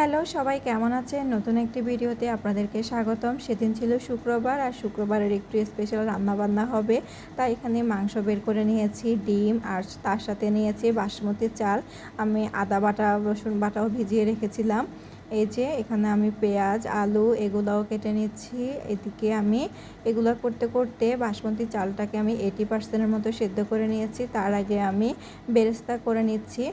Hello, সবাই কেমন আছেন? নতুন একটি ভিডিওতে আপনাদেরকে স্বাগতম। সেদিন ছিল শুক্রবার আর শুক্রবারের একটু স্পেশাল রান্নাবান্না হবে। তাই এখানে মাংস বের করে নিয়েছি, ডিম আর তার সাথে নিয়েছি বাসমতি চাল। আমি আদা বাটা, রসুন বাটাও ভিজিয়ে রেখেছিলাম। এই যে এখানে আমি পেঁয়াজ, আলু এগুলাও কেটে নিচ্ছি। এদিকে আমি এগুলো করতে করতে বাসমতি চালটাকে আমি এইটি পার্সেন্টের মতো সেদ্ধ করে নিয়েছি। তার আগে আমি বেরেস্তা করে নিচ্ছি।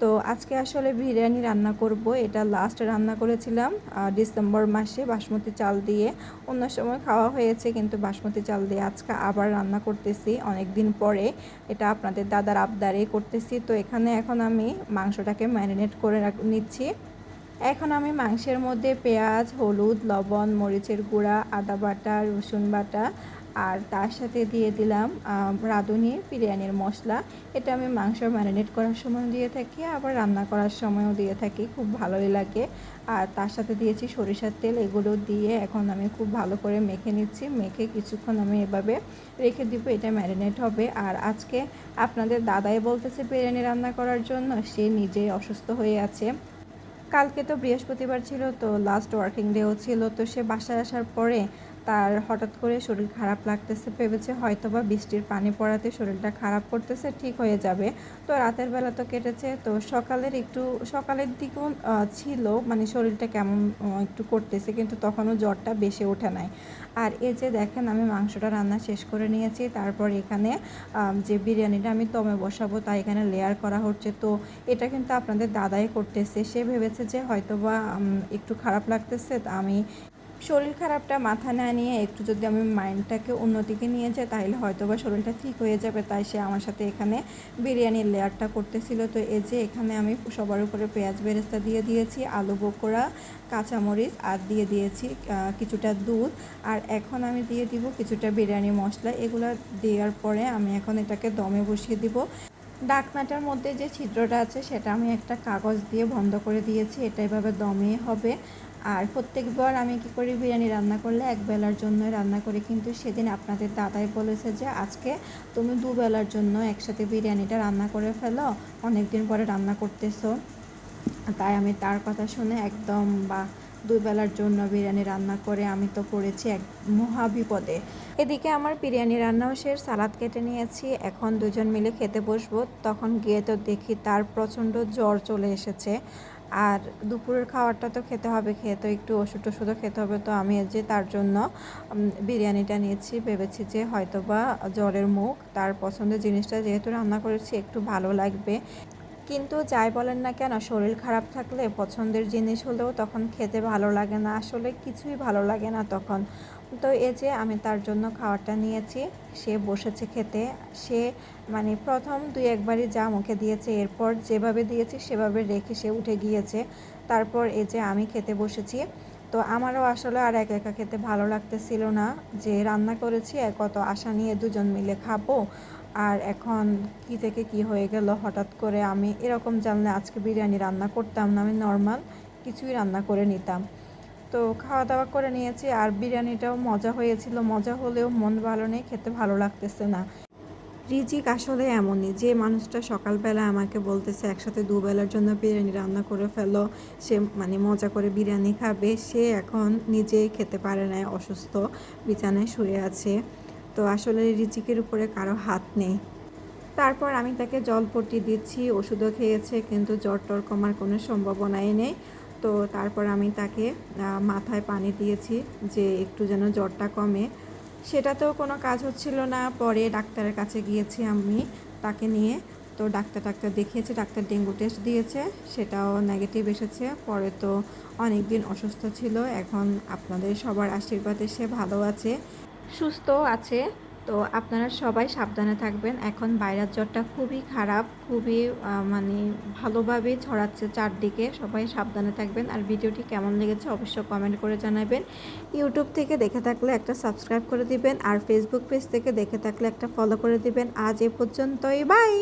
তো আজকে আসলে বিরিয়ানি রান্না করব। এটা লাস্ট রান্না করেছিলাম ডিসেম্বর মাসে বাসমতি চাল দিয়ে। অন্য সময় খাওয়া হয়েছে, কিন্তু বাসমতি চাল দিয়ে আজকে আবার রান্না করতেছি অনেক দিন পরে। এটা আপনাদের দাদার আবদারে করতেছি। তো এখানে এখন আমি মাংসটাকে ম্যারিনেট করে নিচ্ছি। এখন আমি মাংসের মধ্যে পেঁয়াজ, হলুদ, লবণ, মরিচের গুঁড়া, আদা বাটা, রসুন বাটা আর তার সাথে দিয়ে দিলাম রাঁধুনি বিরিয়ানির মশলা। এটা আমি মাংস ম্যারিনেট করার সময় দিয়ে থাকি, আবার রান্না করার সময়ও দিয়ে থাকি, খুব ভালোই লাগে। আর তার সাথে দিয়েছি সরিষার তেল, এগুলো দিয়ে এখন আমি খুব ভালো করে মেখে নিচ্ছি। মেখে কিছুক্ষণ আমি এভাবে রেখে দিব, এটা ম্যারিনেট হবে। আর আজকে আপনাদের দাদাই বলতেছে বিরিয়ানি রান্না করার জন্য, সে নিজেই অসুস্থ হয়ে আছে। কালকে তো বৃহস্পতিবার ছিল, তো লাস্ট ওয়ার্কিং ডেও ছিল, তো সে বাসায় আসার পরে তার হঠাৎ করে শরীর খারাপ লাগতেছে, ভেবেছে হয়তো বা বৃষ্টির পানি পড়াতে শরীরটা খারাপ করতেছে, ঠিক হয়ে যাবে। তো রাতের বেলা তো কেটেছে। তো সকালের একটু, সকালের দিকেও ছিল মানে শরীরটা কেমন একটু করতেছে, কিন্তু তখনও জ্বরটা বেশি ওঠে নাই। আর এ যে দেখেন, আমি মাংসটা রান্না শেষ করে নিয়েছি। তারপর এখানে যে বিরিয়ানিটা আমি দমে বসাবো, তা এখানে লেয়ার করা হচ্ছে। তো এটা কিন্তু আপনাদের দাদাই করতেছে। সে ভেবেছে যে হয়তো বা একটু খারাপ লাগতেছে আমি শরীর খারাপটা মাথা না নিয়ে একটু যদি আমি মাইন্ডটাকে অন্যদিকে নিয়ে যাই, তাহলে হয়তো বা শরীরটা ঠিক হয়ে যাবে। তাই সে আমার সাথে এখানে বিরিয়ানির লেয়ারটা করতেছিল। তো এই যে এখানে আমি সবার উপরে পেঁয়াজ বেরেস্তা দিয়ে দিয়েছি, আলু বকোড়া কাঁচামরিচ, আর দিয়ে দিয়েছি কিছুটা দুধ। আর এখন আমি দিয়ে দিব কিছুটা বিরিয়ানি মশলা। এগুলো দেওয়ার পরে আমি এখন এটাকে দমে বসিয়ে দিব। ডাকনাটার মধ্যে যে ছিদ্রটা আছে, সেটা আমি একটা কাগজ দিয়ে বন্ধ করে দিয়েছি। এটা এভাবে দমে হবে। আর প্রত্যেকবার আমি কি করি, বিরিয়ানি রান্না করলে এক বেলার জন্য রান্না করি। কিন্তু সেদিন আপনাদের দাদাই বলেছে যে, আজকে তুমি দুবেলার জন্য একসাথে বিরিয়ানিটা রান্না করে ফেলো অনেক দিন পরে রান্না করতেছো। তাই আমি তার কথা শুনে একদম, বা দুই বেলার জন্য বিরিয়ানি রান্না করে আমি তো পড়েছি এক মহা বিপদে এদিকে আমার বিরিয়ানি রান্নাও শেষ, সালাদ কেটে নিয়েছি। এখন দুজন মিলে খেতে বসবো। তখন গিয়ে তো দেখি তার প্রচণ্ড জ্বর চলে এসেছে। আর দুপুরের খাবারটা তো খেতে হবে, খেয়ে তো একটু ওষুধ টষুধও খেতে হবে, তো আমি যে তার জন্য বিরিয়ানিটা নিয়েছি, ভেবেছি যে হয়তো বা জ্বরের মুখ, তার পছন্দের জিনিসটা যেহেতু রান্না করেছি, একটু ভালো লাগবে। কিন্তু যাই বলেন না কেন, শরীর খারাপ থাকলে পছন্দের জিনিস হলেও তখন খেতে ভালো লাগে না, আসলে কিছুই ভালো লাগে না তখন। তো এই যে আমি তার জন্য খাবারটা নিয়েছি, সে বসেছে খেতে। সে মানে প্রথম দুই একবারই যা মুখে দিয়েছে, এরপর যেভাবে দিয়েছি সেভাবে রেখে সে উঠে গিয়েছে। তারপর এই যে আমি খেতে বসেছি, তো আমারও আসলে আর একা একা খেতে ভালো লাগতেছিল না যে রান্না করেছি কত আশা নিয়ে দুজন মিলে খাব। আর এখন কি থেকে কি হয়ে গেল, হঠাৎ করে আমি এরকম জানলে আজকে বিরিয়ানি রান্না করতাম না, আমি নর্মাল কিছুই রান্না করে নিতাম। তো খাওয়া দাওয়া করে নিয়েছি। আর বিরিয়ানিটাও মজা হয়েছিল। মজা হলেও মন ভালো নেই, খেতে ভালো লাগতেছে না। রিজিক আসলে এমনই। যে মানুষটা সকালবেলা আমাকে বলতেছে, একসাথে দুবেলার জন্য বিরিয়ানি রান্না করে ফেলো। সে মানে মজা করে বিরিয়ানি খাবে। সে এখন নিজেই খেতে পারে না অসুস্থ। বিছানায় শুয়ে আছে। তো আসলে রিজিকের উপরে কারও হাত নেই। তারপর আমি তাকে জল পটি দিচ্ছি, ওষুধও খেয়েছে, কিন্তু জ্বর টর কমার কোনো সম্ভাবনাই নেই। তো তারপর আমি তাকে মাথায় পানি দিয়েছি যে একটু যেন জ্বরটা কমে। সেটাতেও কোনো কাজ হচ্ছিল না। পরে ডাক্তারের কাছে গিয়েছি আমি তাকে নিয়ে। তো ডাক্তার ডাক্তার দেখিয়েছে, ডাক্তার ডেঙ্গু টেস্ট দিয়েছে, সেটাও নেগেটিভ এসেছে। পরে তো অনেক দিন অসুস্থ ছিল। এখন আপনাদের সবার আশীর্বাদে সে ভালো আছে সুস্থ আছে। তো আপনারা সবাই সাবধানে থাকবেন। এখন বাইরের জ্বরটা খুবই খারাপ, খুবই মানে ভালোভাবে ছড়াচ্ছে চারদিকে। সবাই সাবধানে থাকবেন। আর ভিডিওটি কেমন লেগেছে অবশ্যই কমেন্ট করে জানাবেন। ইউটিউব থেকে দেখে থাকলে একটা সাবস্ক্রাইব করে দিবেন। আর ফেসবুক পেজ থেকে দেখে থাকলে একটা ফলো করে দিবেন। আজ এ পর্যন্তই। বাই